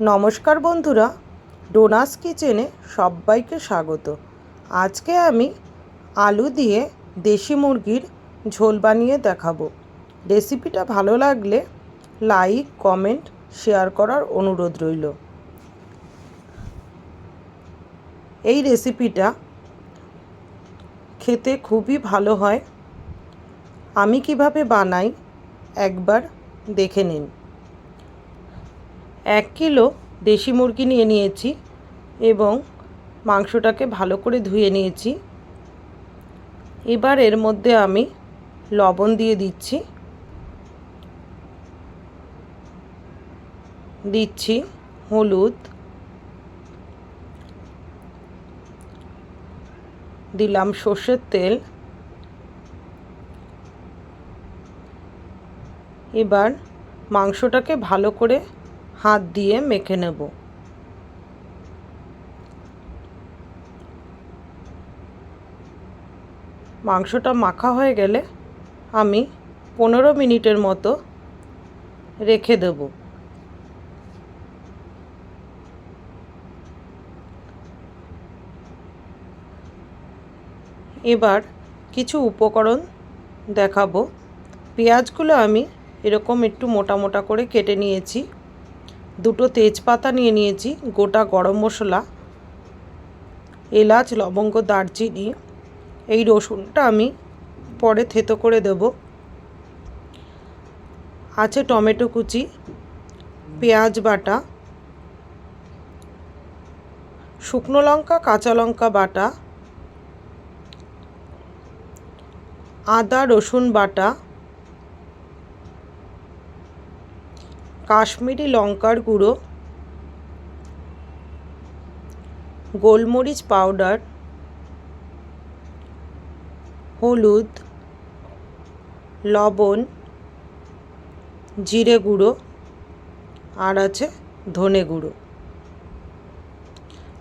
নমস্কার বন্ধুরা ডোনাস কিচেনে সবাইকে স্বাগত। আজকে আমি আলু দিয়ে দেশি মুরগির ঝোল বানিয়ে দেখাবো। রেসিপিটা ভালো লাগলে লাইক, কমেন্ট, শেয়ার করার অনুরোধ রইল। এই রেসিপিটা খেতে খুবই ভালো হয়। আমি কীভাবে বানাই একবার দেখে নিন। এক কিলো দেশি মুরগি নিয়ে নিয়েছি এবং মাংসটাকে ভালো করে ধুয়ে নিয়েছি। এবার এর মধ্যে আমি লবণ দিয়ে দিচ্ছি। দিচ্ছি হলুদ। দিলাম সর্ষের তেল। এবার মাংসটাকে ভালো করে হাত দিয়ে মেখে নেব। মাংসটা মাখা হয়ে গেলে আমি পনেরো মিনিটের মতো রেখে দেব। এবার কিছু উপকরণ দেখাবো। পেঁয়াজগুলো আমি এরকম একটু মোটা মোটা করে কেটে নিয়েছি। দুটো তেজপাতা নিয়ে নিয়েছি, গোটা গরম মশলা, এলাচ, লবঙ্গ, দারচিনি, এই রসুনটা আমি পরে থেতো করে দেব। আছে টমেটো কুচি, পেঁয়াজ বাটা, শুকনো লঙ্কা, কাঁচা লঙ্কা বাটা, আদা, রসুন বাটা কাশ্মীরি লঙ্কার গুঁড়ো, গোলমরিচ পাউডার, হলুদ, লবণ, জিরে গুঁড়ো আর আছে ধনে গুঁড়ো।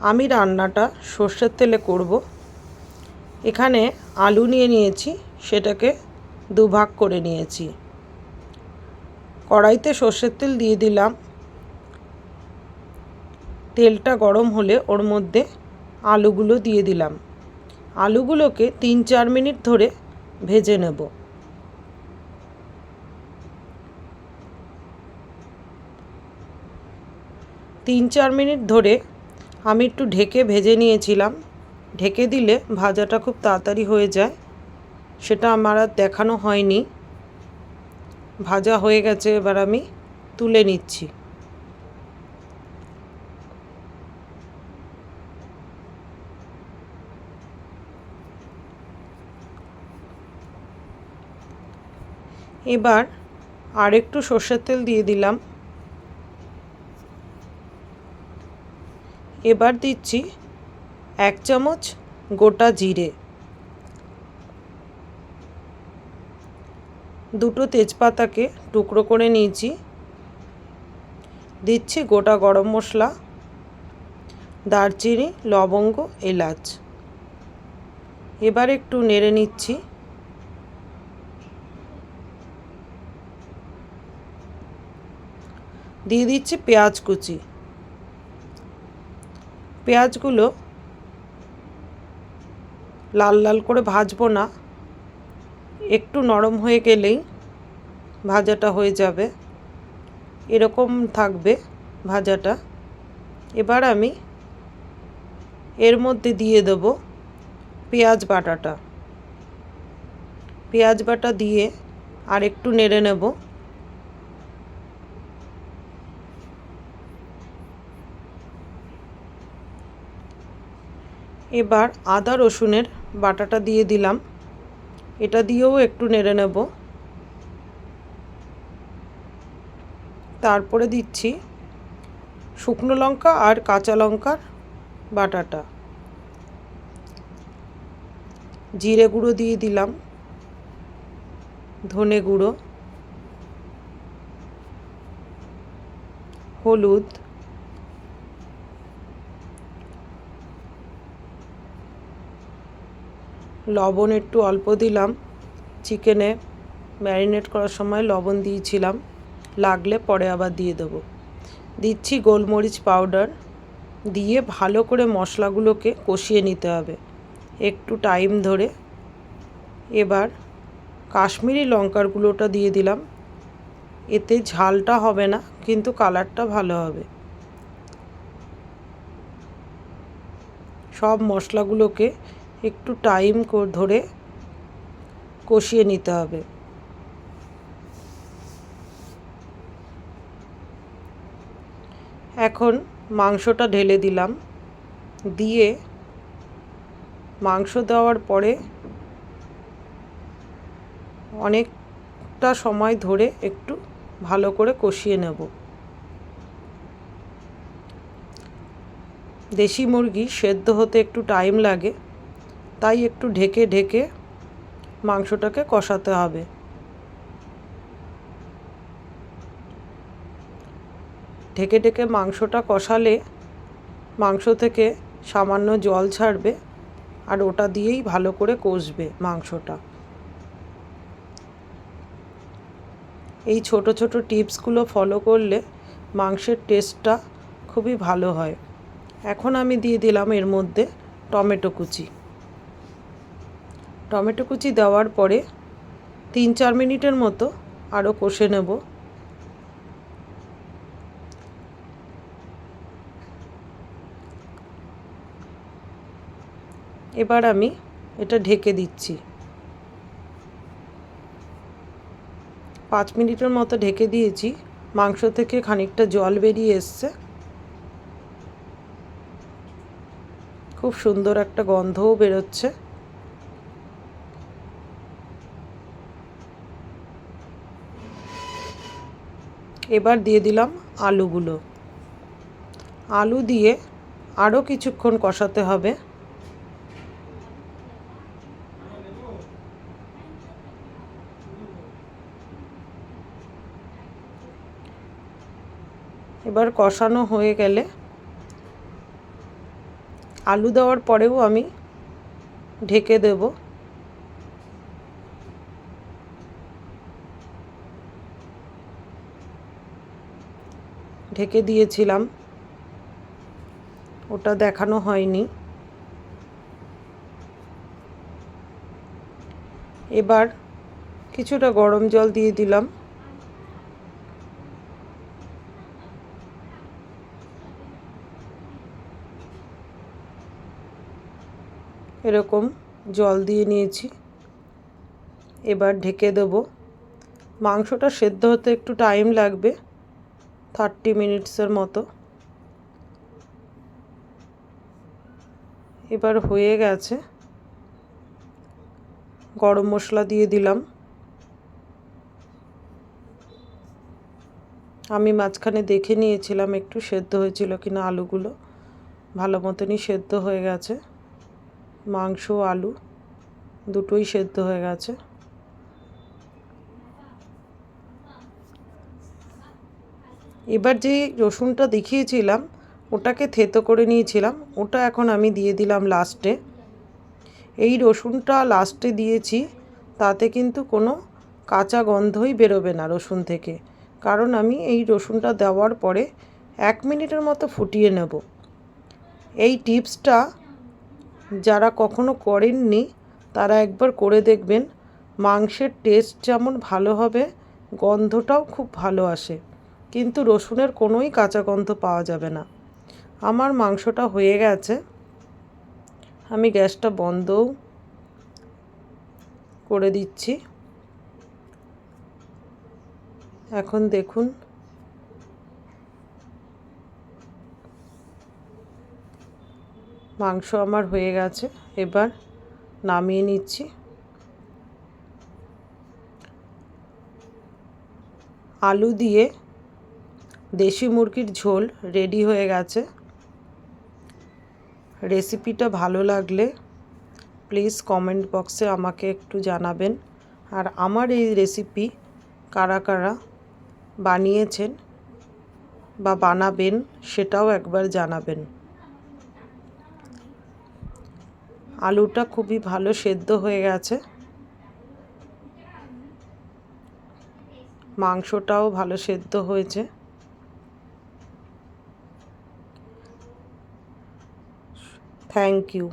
আমি রান্নাটা সর্ষের তেলে করব। এখানে আলু নিয়ে নিয়েছি, সেটাকে দুভাগ করে নিয়েছি। কড়াইতে সর্ষের তেল দিয়ে দিলাম। তেলটা গরম হলে ওর মধ্যে আলুগুলো দিয়ে দিলাম। আলুগুলোকে তিন চার মিনিট ধরে ভেজে নেব। তিন চার মিনিট ধরে আমি একটু ঢেকে ভেজে নিয়েছিলাম। ঢেকে দিলে ভাজাটা খুব তাড়াতাড়ি হয়ে যায়। সেটা আমার আর দেখানো হয়নি। ভাজা হয়ে গেছে, এবার আমি তুলে নিচ্ছি। এবার আর একটু সর্ষের তেল দিয়ে দিলাম। এবার দিচ্ছি এক চামচ গোটা জিরে। দুটো তেজপাতাকে টুকরো করে নিয়েছি। দিচ্ছি গোটা গরম মশলা, দারচিনি, লবঙ্গ, এলাচ। এবার একটু নেড়ে নিচ্ছি। দিয়ে দিচ্ছি পেঁয়াজ কুচি। পেঁয়াজগুলো লাল লাল করে ভাজবো না। একটু নরম হয়ে গেলেই ভাজাটা হয়ে যাবে। এরকম থাকবে ভাজাটা। এবার আমি এর মধ্যে দিয়ে দেব পেঁয়াজ বাটাটা। পেঁয়াজ বাটা দিয়ে আর একটু নেড়ে নেব। এবার আদা রসুনের বাটাটা দিয়ে দিলাম। এটা দিয়েও একটু নেড়ে নেব। তারপরে দিচ্ছি শুকনো লঙ্কা আর কাঁচা লঙ্কার বাটাটা। জিরে গুঁড়ো দিয়ে দিলাম। ধনে গুঁড়ো। হলুদ। লবণ একটু অল্প দিলাম। চিকেনে ম্যারিনেট করার সময় লবণ দিয়েছিলাম। লাগলে পরে আবার দিয়ে দেবো। দিচ্ছি গোলমরিচ পাউডার দিয়ে ভালো করে মশলাগুলোকে কষিয়ে নিতে হবে। একটু টাইম ধরে। এবার কাশ্মীরি লঙ্কার গুঁড়োটা দিয়ে দিলাম। এতে ঝালটা হবে না, কিন্তু কালারটা ভালো হবে। সব মশলাগুলোকে একটু টাইম ধরে কষিয়ে নিতে হবে। এখন মাংসটা ঢেলে দিলাম। দিয়ে মাংস দেওয়ার পরে অনেকটা সময় ধরে একটু ভালো করে কষিয়ে নেব। দেশি মুরগি সেদ্ধ হতে একটু টাইম লাগে। তাই একটু ঢেকে ঢেকে মাংসটাকে কষাতে হবে। ঢেকে ঢেকে মাংসটা কষালে মাংস থেকে সামান্য জল ছাড়বে আর ওটা দিয়েই ভালো করে কষবে মাংসটা। এই ছোট ছোট টিপসগুলো ফলো করলে মাংসের টেস্টটা খুবই ভালো হয়। এখন আমি দিয়ে দিলাম এর মধ্যে টমেটো কুচি। টমেটো কুচি দেওয়ার পরে তিন চার মিনিটের মতো আরও কষে নেব। এবার আমি এটা ঢেকে দিচ্ছি। পাঁচ মিনিটের মতো ঢেকে দিয়েছি। মাংস থেকে খানিকটা জল বেরিয়ে এসছে। খুব সুন্দর একটা গন্ধও বেরোচ্ছে। এবার দিয়ে দিলাম আলুগুলো। আলু দিয়ে আরও কিছুক্ষণ কষাতে হবে। এবার কষানো হয়ে গেলে আলু দেওয়ার পরেও আমি ঢেকে দেব। ঢেকে দিয়েছিলাম। ওটা দেখানো হয়নি। এবার কিছুটা গরম জল দিয়ে দিলাম। এরকম জল দিয়ে নিয়েছি। এবার ঢেকে দেব। মাংসটা সেদ্ধ হতে একটু টাইম লাগবে। থার্টি মিনিটসের মতো। এবার হয়ে গেছে। গরম মশলা দিয়ে দিলাম। আমি মাঝখানে দেখে নিয়েছিলাম একটু সেদ্ধ হয়েছিল কিনা আলুগুলো। ভালো মতনই সেদ্ধ হয়ে গেছে। মাংস, আলু দুটোই সেদ্ধ হয়ে গেছে। এবার যে রসুনটা দেখিয়েছিলাম, ওটাকে থেতো করে নিয়েছিলাম, ওটা এখন আমি দিয়ে দিলাম লাস্টে এই রসুনটা লাস্টে দিয়েছি, তাতে কিন্তু কোনো কাঁচা গন্ধই বেরোবে না রসুন থেকে। কারণ আমি এই রসুনটা দেওয়ার পরে এক মিনিটের মতো ফুটিয়ে নেব। এই টিপসটা যারা কখনো করেননি, তারা একবার করে দেখবেন, মাংসের টেস্ট যেমন ভালো হবে, গন্ধটাও খুব ভালো আসে। কিন্তু রসুনের কোনোই কাঁচা গন্ধ পাওয়া যাবে না। আমার মাংসটা হয়ে গেছে। আমি গ্যাসটা বন্ধও করে দিচ্ছি। এখন দেখুন। মাংস আমার হয়ে গেছে। এবার নামিয়ে নিচ্ছি। আলু দিয়ে দেশি মুরগির ঝোল রেডি হয়ে গেছে। রেসিপিটা ভালো লাগলে প্লিজ কমেন্ট বক্সে আমাকে একটু জানাবেন। আর আমার এই রেসিপি কারা কারা বানিয়েছেন বা বানাবেন সেটাও একবার জানাবেন। আলুটা খুবই ভালো সেদ্ধ হয়ে গেছে। মাংসটাও ভালো সেদ্ধ হয়েছে। Thank you